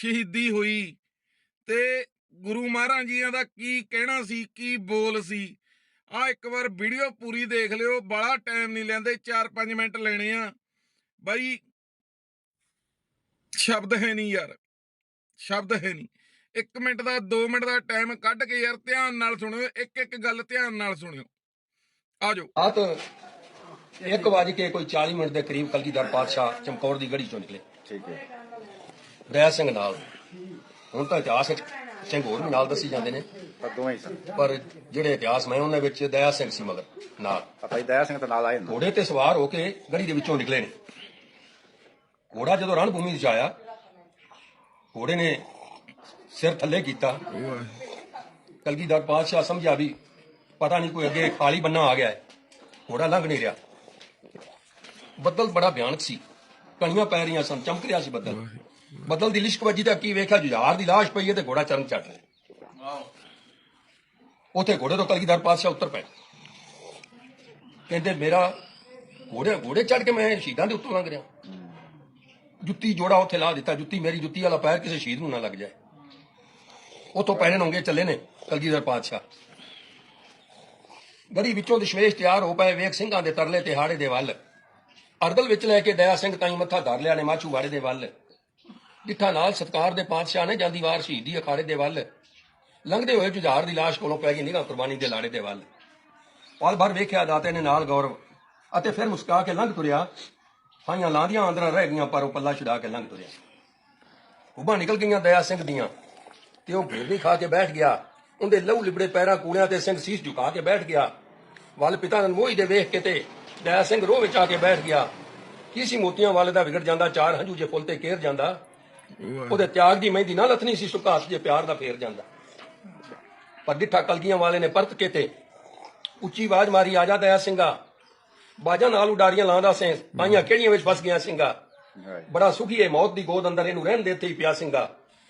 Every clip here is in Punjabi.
ਸ਼ਹੀਦੀ ਹੋਈ। ਤੇ ਗੁਰੂ ਮਹਾਰਾਜ ਜੀਆਂ ਦਾ ਕੀ ਕਹਿਣਾ ਸੀ ਕੀ ਬੋਲ ਸੀ? ਆ ਇੱਕ ਵਾਰ ਵੀਡੀਓ ਪੂਰੀ ਦੇਖ ਲਿਓ ਬੜਾ ਟਾਈਮ ਨਹੀਂ ਲੈਂਦੇ 4-5 ਮਿੰਟ ਲੈਣੇ ਆ। ਬਾਈ ਸ਼ਬਦ ਹੈ ਨਹੀਂ ਯਾਰ ਸ਼ਬਦ ਹੈ ਨਹੀਂ 1 ਮਿੰਟ ਦਾ 2 ਮਿੰਟ ਦਾ ਟਾਈਮ ਕੱਢ ਕੇ ਯਾਰ ਧਿਆਨ ਨਾਲ ਸੁਣਿਓ ਇੱਕ ਇੱਕ ਗੱਲ ਧਿਆਨ ਨਾਲ ਸੁਣਿਓ। ਆਜੋ ਰਾਤ ਇੱਕ ਵਜ ਕੇ ਕੋਈ 40 ਮਿੰਟ ਦੇ ਕਰੀਬ ਕਲਗੀਧਰ ਪਾਤਸ਼ਾਹ ਚਮਕੌਰ ਦੀ ਗੜੀ ਚੋਂ ਨਿਕਲੇ। ਠੀਕ ਹੈ। ਦਇਆ ਸਿੰਘ ਨਾਲ। ਹੁਣ ਤਾਂ ਇਤਿਹਾਸ ਵਿੱਚ ਸਿੰਘ ਹੋਰ ਵੀ ਨਾਲ ਦੱਸੀ ਜਾਂਦੇ ਨੇ। ਪਰ ਦੋਵੇਂ ਹੀ ਸਨ। ਪਰ ਜਿਹੜੇ ਇਤਿਹਾਸ ਮੈਂ ਉਹਨਾਂ ਵਿੱਚ ਦਇਆ ਸਿੰਘ ਸੀ ਮਗਰ ਨਾਲ। ਪਤਾ ਹੀ ਦਇਆ ਸਿੰਘ ਤਾਂ ਨਾਲ ਆਏ ਨੇ। ਘੋੜੇ ਤੇ ਸਵਾਰ ਹੋ ਕੇ ਗੜੀ ਦੇ ਵਿੱਚੋਂ ਨਿਕਲੇ ਨੇ। ਘੋੜਾ ਜਦੋਂ ਰਣ ਭੂਮੀ ਵਿੱਚ ਆਇਆ ਘੋੜੇ ਨੇ ਸਿਰ ਥੱਲੇ ਕੀਤਾ। ਕਲਗੀਧਰ ਪਾਤਸ਼ਾਹ ਸਮਝਿਆ ਵੀ ਪਤਾ ਨਹੀਂ ਕੋਈ ਅੱਗੇ ਖਾਲੀ ਬੰਨਾ ਆ ਗਿਆ ਹੈ। ਘੋੜਾ ਲੰਘ ਨਹੀਂ ਰਿਹਾ। ਬੱਦਲ ਬੜਾ ਭਿਆਨਕ ਸੀ। ਕਣੀਆਂ ਪੈ ਰਹੀਆਂ ਸਨ ਚਮਕ ਰਿਹਾ ਸੀ ਬੱਦਲ। ਬਦਲ ਦੀ ਲਿਸ਼ਕ ਵੱਜੀ ਤਾਂ ਕੀ ਵੇਖਿਆ? ਜੁਝਾਰ ਦੀ ਲਾਸ਼ ਪਈ ਹੈ ਤੇ ਘੋੜਾ ਚਰਨ ਚੱਟ ਰਿਹਾ। ਉਥੇ ਘੋੜੇ ਤੋਂ ਕਲਗੀਧਰ ਪਾਤਸ਼ਾਹ ਉੱਤਰ ਪਏ। ਕਹਿੰਦੇ, ਮੇਰਾ ਘੋੜੇ ਘੋੜੇ ਚੜ ਕੇ ਮੈਂ ਸ਼ਹੀਦਾਂ ਦੇ ਉੱਤੋਂ ਲੰਘ ਰਿਹਾ। ਜੁੱਤੀ ਜੋੜਾ ਉੱਥੇ ਲਾ ਦਿੱਤਾ। ਜੁੱਤੀ ਮੇਰੀ ਜੁੱਤੀ ਵਾਲਾ ਪੈਰ ਕਿਸੇ ਸ਼ਹੀਦ ਨੂੰ ਨਾ ਲੱਗ ਜਾਏ। ਉਤੋਂ ਪੈਣੇ ਨੰਗੇ ਚੱਲੇ ਨੇ ਕਲਗੀਧਰ ਪਾਤਸ਼ਾਹ। ਗੜੀ ਵਿੱਚੋਂ ਦਸ਼ਮੇਸ਼ ਤਿਆਰ ਹੋ ਪਏ ਵੇਖ ਸਿੰਘਾਂ ਦੇ ਤਰਲੇ ਤੇ ਹਾੜੇ ਦੇ ਵੱਲ। ਅਰਦਲ ਵਿੱਚ ਲੈ ਕੇ ਦਇਆ ਸਿੰਘ ਤਾਈ ਮੱਥਾ ਧਰ ਲਿਆ ਨੇ ਮਾਛੂ ਵਾੜੇ ਦੇ ਵੱਲ। ਡਿੱਠਾ ਨਾਲ ਸਤਕਾਰ ਦੇ ਪਾਤਸ਼ਾਹ ਨੇ ਜਾਂਦੀ ਵਾਰ ਸ਼ਹੀਦੀ ਅਖਾੜੇ ਦੇ ਵੱਲ ਲੰਘਦੇ ਹੋਏ ਜੁਝਾਰ ਦੀ ਲਾਸ਼ ਕੋਲੋਂ ਪੈ ਗਈ ਨਿਗਾਹ ਕੁਰਬਾਨੀ ਦੇ ਲਾੜੇ ਦੇ ਵੱਲ। ਪਲ ਭਰ ਵੇਖਿਆ ਦਾਤੇ ਨੇ ਨਾਲ ਗੌਰਵ ਅਤੇ ਫਿਰ ਮੁਸਕਾ ਕੇ ਲੰਘ ਤੁਰਿਆ। ਹਾਈਆਂ ਲਾਂਦੀਆਂ ਅੰਦਰਾਂ ਰਹਿ ਗਈਆਂ, ਪਰ ਉਹ ਪੱਲਾ ਛੁਡਾ ਕੇ ਲੰਘ ਤੁਰਿਆ। ਉਬਾਂ ਨਿਕਲ ਗਈਆਂ ਦਇਆ ਸਿੰਘ ਦੀਆਂ ਤੇ ਉਹ ਭੇਡੀ ਖਾ ਕੇ ਬੈਠ ਗਿਆ। ਉਹਦੇ ਲਹੂ ਲਿਬੜੇ ਪੈਰਾਂ ਕੂੜਿਆਂ ਤੇ ਸਿੰਘ ਸੀਸ ਝੁਕਾ ਕੇ ਬੈਠ ਗਿਆ। ਵੱਲ ਪਿਤਾ ਨਨਮੋਹੀ ਦੇ ਵੇਖ ਕੇ ਤੇ ਦਇਆ ਸਿੰਘ ਰੋਹ ਵਿੱਚ ਆ ਕੇ ਬੈਠ ਗਿਆ। ਕੀ ਸੀ ਮੋਤੀਆਂ ਵਾਲੇ ਦਾ ਵਿਗੜ ਜਾਂਦਾ, ਚਾਰ ਹੰਝੂ ਜੇ ਫੁੱਲ ਤੇ ਕੇਰ ਜਾਂਦਾ। ਉਹਦੇ ਤਿਆਗ ਦੀ ਮਹਿੰਦੀ ਨਾ ਲੱਥਣੀ ਸੀ ਸੁੱਕਾ ਹੱਥ ਜੇ ਪਿਆਰ ਦਾ ਫੇਰ ਜਾਂਦਾ। ਪਰ ਡਿੱਠਾ ਕਲਗੀਆਂ ਵਾਲੇ ਨੇ ਪਰਤ ਕੇ ਤੇ ਉੱਚੀ ਆਵਾਜ਼ ਮਾਰੀ ਆ ਜਾ ਦਇਆ ਸਿੰਘਾ ਬਾਜਾਂ ਨਾਲ ਉਡਾਰੀਆਂ ਲਾਉਂਦਾ ਸੇ ਪਾਈਆਂ ਕਿਹੜੀਆਂ ਵਿੱਚ ਫਸ ਗਿਆ ਸਿੰਘਾ? ਬੜਾ ਸੁਖੀ ਹੈ ਮੌਤ ਦੀ ਗੋਦ ਅੰਦਰ ਇਹਨੂੰ ਰਹਿਣ ਦਿੱਤੇ ਹੀ ਪਿਆ ਸਿੰਘਾ।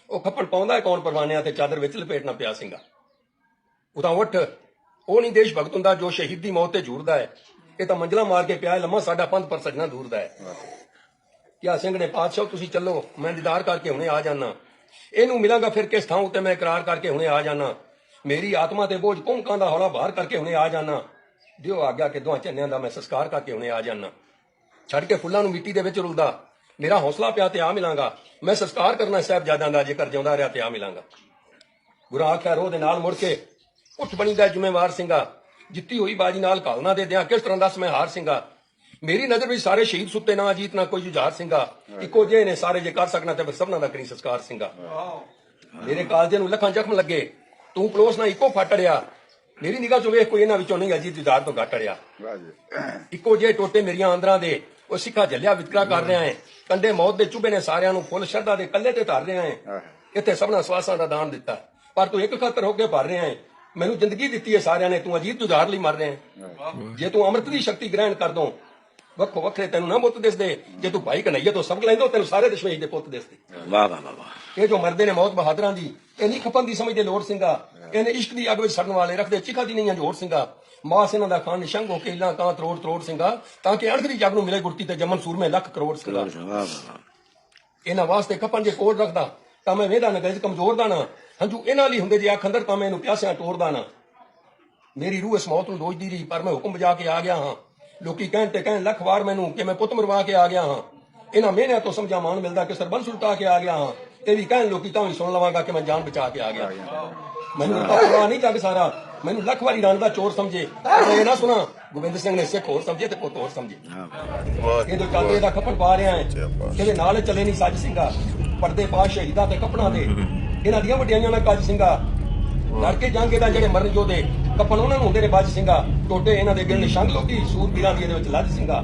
ਉਹ ਖੱਪਣ ਪਾਉਂਦਾ ਹੈ ਕੌਣ ਪਰਵਾਨਿਆਂ ਤੇ ਚਾਦਰ ਵਿੱਚ ਲਪੇਟਣਾ ਪਿਆ ਸਿੰਘਾ। ਉਹ ਤਾਂ ਉੱਠ ਉਹ ਨਹੀਂ ਦੇਸ਼ ਭਗਤ ਹੁੰਦਾ ਜੋ ਸ਼ਹੀਦ ਦੀ ਮੌਤ ਤੇ ਝੂਰਦਾ ਹੈ। ਇਹ ਤਾਂ ਮੰਜ਼ਲਾ ਮਾਰ ਕੇ ਪਿਆ ਲੰਮਾ ਸਾਡਾ ਪੰਥ ਪਰ ਸਜਣਾ ਦੂਰਦਾ ਹੈ। ਕਿਆ ਸਿੰਘ ਨੇ, ਪਾਤਸ਼ਾਹ, ਤੁਸੀਂ ਚੱਲੋ, ਮੈਂ ਦੀਦਾਰ ਕਰਕੇ ਹੁਣੇ ਆ ਜਾਣਾ ਇਹਨੂੰ ਮਿਲਾਂਗਾ ਫਿਰ ਕਿਸ ਥਾਂ ਉੱਤੇ ਮੈਂ ਇਕਰਾਰ ਕਰਕੇ ਹੁਣੇ ਆ ਜਾਣਾ ਮੇਰੀ ਆਤਮਾ ਤੇ ਬੋਝ ਭੁੰਕਾਂ ਦਾ ਹੌਲਾ ਬਾਹਰ ਕਰਕੇ ਹੁਣੇ ਆ ਜਾਣਾ ਦਿਓ ਆਗਿਆ ਕਿ ਦੋਹਾਂ ਚੰਨਿਆਂ ਦਾ ਮੈਂ ਸੰਸਕਾਰ ਕਰਕੇ ਹੁਣੇ ਆ ਜਾਣਾ ਛੱਡ ਕੇ ਫੁੱਲਾਂ ਨੂੰ ਮਿੱਟੀ ਦੇ ਵਿੱਚ ਰੁਲਦਾ। ਮੇਰਾ ਹੌਸਲਾ ਪਿਆ ਤੇ ਆ ਮਿਲਾਂਗਾ। ਮੈਂ ਸੰਸਕਾਰ ਕਰਨਾ ਸਾਹਿਬਜ਼ਾਦਿਆਂ ਦਾ, ਜੇਕਰ ਜਿਉਂਦਾ ਰਿਹਾ ਤੇ ਆ ਮਿਲਾਂਗਾ। ਗੁਰੂ ਆਖਿਆ ਰੋਹ ਦੇ ਨਾਲ ਮੁੜ ਕੇ ਉੱਠ ਬਣੀਦਾ ਜ਼ਿੰਮੇਵਾਰ ਸਿੰਘਾ। ਜਿੱਤੀ ਹੋਈ ਬਾਜੀ ਨਾਲ ਕਾਲਨਾ ਦੇ ਦਿਆਂ ਕਿਸ ਤਰ੍ਹਾਂ ਦਾ ਮੈਂ ਹਾਰ ਸਿੰਘਾ। ਮੇਰੀ ਨਜ਼ਰ ਵਿੱਚ ਸਾਰੇ ਸ਼ਹੀਦ ਸੁੱਤੇ ਨਾ ਅਜੀਤ ਨਾ ਕੋਈ ਜੁਝਾਰ ਸਿੰਘਾ। ਇੱਕੋ ਜਿਹੇ ਨੇ ਸਾਰੇ ਜੇ ਕਰ ਸਕਣਾ ਤੇ ਫਿਰ ਸਭਨਾਂ ਦਾ ਕਰੀ ਸੰਸਕਾਰ ਸਿੰਘਾ। ਮੇਰੇ ਕਾਲਜੇ ਨੂੰ ਲੱਖਾਂ ਜ਼ਖਮ ਲੱਗੇ। ਤੂੰ ਪਲੋਸ ਨਾ ਇੱਕੋ ਫਟੜਿਆ ਮੇਰੀ ਨਿਗਾਹ ਚੋਂ ਵੇਖ ਕੋਈ ਇਹਨਾਂ ਵਿੱਚੋਂ ਨਹੀਂ ਅਜੀਤ ਜੁਝਾਰ ਤੋਂ ਘੱਟ ਜੀ ਇੱਕੋ ਜਿਹੇ ਟੋਟੇ ਮੇਰੀਆਂ ਅੰਦਰਾਂ ਦੇ ਉਹ ਸਿੱਖਾ ਜੱਲਿਆ ਵਿਤਕਰਾ ਕਰ ਰਿਹਾ ਹੈ। ਕੰਡੇ ਮੌਤ ਦੇ ਚੁੱਭੇ ਨੇ ਸਾਰਿਆਂ ਨੂੰ ਫੁੱਲ ਸ਼ਰਧਾ ਦੇ ਕੱਲੇ ਤੇ ਧਰ ਰਿਹਾ ਹੈ। ਇੱਥੇ ਸਭਨਾ ਸਵਾਸਾਂ ਦਾ ਦਾਨ ਦਿੱਤਾ। ਪਰ ਤੂੰ ਇੱਕ ਖਾਤਰ ਹੋ ਕੇ ਭਰ ਰਿਹਾ ਹੈ। ਮੈਨੂੰ ਜ਼ਿੰਦਗੀ ਦਿੱਤੀ ਹੈ ਸਾਰਿਆਂ ਨੇ। ਤੂੰ ਅਜੀਤ ਜੁਝਾਰ ਲਈ ਮਰ ਰਿਹਾ ਹੈ। ਜੇ ਤੂੰ ਅੰਮ੍ਰਿਤ ਦੀ ਸ਼ਕਤੀ ਗ੍ਰਹਿਣ ਕਰ ਦੋ ਵੱਖੋ ਵੱਖਰੇ ਤੈਨੂੰ ਨਾ ਬੁੱਤ ਦਿਸਦੇ। ਜੇ ਤੂੰ ਭਾਈ ਕਨਈਆ ਤੋਂ ਸਬਕ ਲੈਂਦੋ ਤੈਨੂੰ ਸਾਰੇ ਦਸ਼ਮੇਸ਼ ਦੇ ਪੁੱਤ ਦਿਸਦੇ। ਵਾਹ ਵਾਹ ਵਾਹ ਵਾਹ। ਇਹ ਜੋ ਮਰਦੇ ਨੇ ਮੌਤ ਬਹਾਦਰਾਂ ਦੀ ਇਹ ਨਹੀਂ ਖਪਨ ਦੀ ਸਮਝਦੇ ਲੋੜ ਸਿੰਘਾ। ਇਹਨੇ ਇਸ਼ਕ ਦੀ ਅੱਗ ਵਿੱਚ ਸੜਨ ਵਾਲੇ ਰੱਖਦੇ ਚਿਖਾ ਦੀ ਨਹੀਂ ਜੋੜ ਸਿੰਘਾ। ਮਾਸ ਇਹਨਾਂ ਦਾ ਖਾਨ ਨਿਸ਼ੰਗ ਹੋ ਕੇ ਇਲਾ ਕਾਂ ਤਰੋੜ ਤਰੋੜ ਸਿੰਘਾ ਤਾਂ ਕਿ ਅਣਖ ਦੀ ਜਗ ਨੂੰ ਮਿਲੇ ਗੁਰਤੀ ਤੇ ਜਮਨ ਸੂਰਮੇ ਲੱਖ ਕਰੋੜ ਸਿੰਘਾ। ਵਾਹ ਵਾਹ ਵਾਹ। ਇਹਨਾਂ ਵਾਸਤੇ ਖਪਨ ਜੇ ਕੋਡ ਰੱਖਦਾ ਤਾਂ ਮੈਂ ਵੇਦਾ ਨਗਜ ਕਮਜ਼ੋਰ ਦਾ ਨਾ। ਹੰਝੂ ਇਹਨਾਂ ਲਈ ਹੁੰਦੇ ਜੇ ਅੱਖ ਅੰਦਰ ਤਾਂ ਮੈਂ ਇਹਨੂੰ ਪਿਆਸਿਆਂ ਤੋੜਦਾ ਨਾ। ਮੇਰੀ ਰੂਹ ਇਸ ਮੌਤ ਨੂੰ ਦੋਜਦੀ ਰਹੀ ਪਰ ਮੈਂ ਹੁਕਮ ਵਜਾ ਕੇ ਆ ਗਿਆ ਹਾਂ। ਲੋਕੀ ਕਹਿਣ ਤੇ ਕਹਿਣ ਲੱਖ ਵਾਰ ਮੈਨੂੰ ਕਿ ਮੈਂ ਪੁੱਤ ਮਰਵਾ ਕੇ ਆ ਗਿਆ ਹਾਂ। ਇਹਨਾਂ ਮਿਹਨਿਆਂ ਤੋਂ ਸਮਝਾ ਮਾਨ ਮਿਲਦਾ ਕਿ ਸਰਬੰਸ ਉਲਟਾ ਕੇ ਆ ਗਿਆ ਹਾਂ। ਇਹ ਵੀ ਕਹਿਣ ਲੋਕੀ ਤਾਂ ਵੀ ਸੁਣ ਲਵਾਂਗਾ ਕਿ ਮੈਂ ਜਾਨ ਬਚਾ ਕੇ ਆ ਗਿਆ। ਮੈਨੂੰ ਤਾਂ ਪਰਵਾਹ ਨਹੀਂ ਜੱਗ ਸਾਰਾ। ਮੈਨੂੰ ਲੱਖ ਵਾਰੀ ਰਣ ਦਾ ਚੋਰ ਸਮਝੇ। ਇਹ ਨਾ ਸੁਣਾ, ਗੋਬਿੰਦ ਸਿੰਘ ਨੇ ਸਿੱਖ ਹੋਰ ਸਮਝੇ ਤੇ ਪੁੱਤ ਹੋਰ ਸਮਝੇ। ਇਹ ਜੋ ਚੱਲਦੇ ਦਾ ਖੱਪਣ ਪਾ ਰਿਹਾ ਹੈ। ਇਹਦੇ ਨਾਲ ਚਲੇ ਨਹੀਂ ਸੱਜ ਸਿੰਘਾ? ਪਰਦੇ ਪਾ ਸ਼ਹੀਦਾਂ ਤੇ ਕਪਣਾ ਦੇ ਇਹਨਾਂ ਦੀਆਂ ਵਡਿਆਈਆਂ ਨਾਲ ਕੱਜ ਸਿੰਘਾ। ਲੜ ਕੇ ਜਾਂਗੇ ਦਾ ਜਿਹੜੇ ਮਰਨ ਯੋਧੇ ਕਪਣ ਉਹਨਾਂ ਨੂੰ ਹੁੰਦੇ ਨੇ ਬਾਜ ਸਿੰਘਾ ਟੋਟੇ ਇਹਨਾਂ ਦੇ ਗਿਲ ਨਿਸ਼ੰਗ ਲੋਕੀ ਸੂਰ ਵੀਰਾਂ ਦੀ ਇਹਦੇ ਵਿੱਚ ਲੱਜ ਸਿੰਘਾ।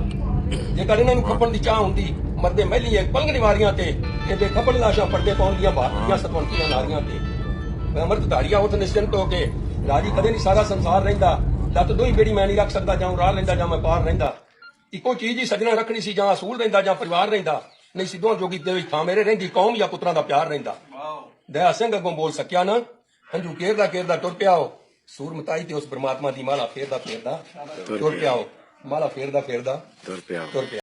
ਜੇਕਰ ਇਹਨਾਂ ਨੂੰ ਖੱਪਣ ਦੀ ਚਾਹ ਹੁੰਦੀ ਮਰਦੇ ਮਹਿਲੀਏ ਪਲੰਗ ਨਿਵਾਰੀਆਂ ਤੇ ਇਹਦੇ ਖੱਪਣ ਲਾਸ਼ਾਂ ਪਰਦੇ ਪਾਉਣ ਦੀਆਂ ਬਾਹਰੀਆਂ ਸਤਵੰਤੀਆਂ ਨਾਰੀਆਂ ਤੇ। ਮੈਂ ਅਮਰਤ ਧਾਰੀਆ ਉਠ ਨਿਸ਼ਚਿੰਤ ਹੋ ਕੇ ਰਾਜੀ ਕਦੇ ਨਹੀਂ ਸਾਰਾ ਸੰਸਾਰ ਰਹਿੰਦਾ ਲੱਤ ਦੋਈ ਬੇੜੀ ਮੈਂ ਨਹੀਂ ਰੱਖ ਸਕਦਾ ਜਾਂ ਰਾਹ ਲੈਂਦਾ ਜਾਂ ਮੈਂ ਪਾਰ ਰਹਿੰਦਾ। ਇੱਕੋ ਚੀਜ਼ ਹੀ ਸਜਣਾ ਰੱਖਣੀ ਸੀ ਜਾਂ ਅਸੂਲ ਰਹਿੰਦਾ ਜਾਂ ਪਰਿਵਾਰ ਰਹਿੰਦਾ। ਨਹੀਂ ਸਿੱਧੋਂ ਜੋਗੀ ਦੇ ਵਿੱਚ ਥਾਂ ਮੇਰੇ ਰਹਿੰਦੀ ਕੌਮ ਜਾਂ ਪੁੱਤਰਾਂ ਦਾ ਪਿਆਰ ਰਹਿੰਦਾ। ਦਇਆ ਸਿੰਘ ਅੱਗੋਂ ਬੋਲ ਸਕਿਆ ਨਾ ਹੰਝੂ ਕੇਰਦਾ ਕੇਰਦਾ ਟੁਰ ਪਿਆ ਉਹ ਸੂਰ ਮਤਾਈ ਤੇ ਉਸ ਪ੍ਰਮਾਤਮਾ ਦੀ ਮਾਲਾ ਫੇਰਦਾ ਫੇਰਦਾ ਟੁਰ ਪਿਆ। ਉਹ ਮਾਲਾ ਫੇਰਦਾ ਫੇਰਦਾ ਤੁਰ ਪਿਆ। ਟੁਰ ਪਿਆ।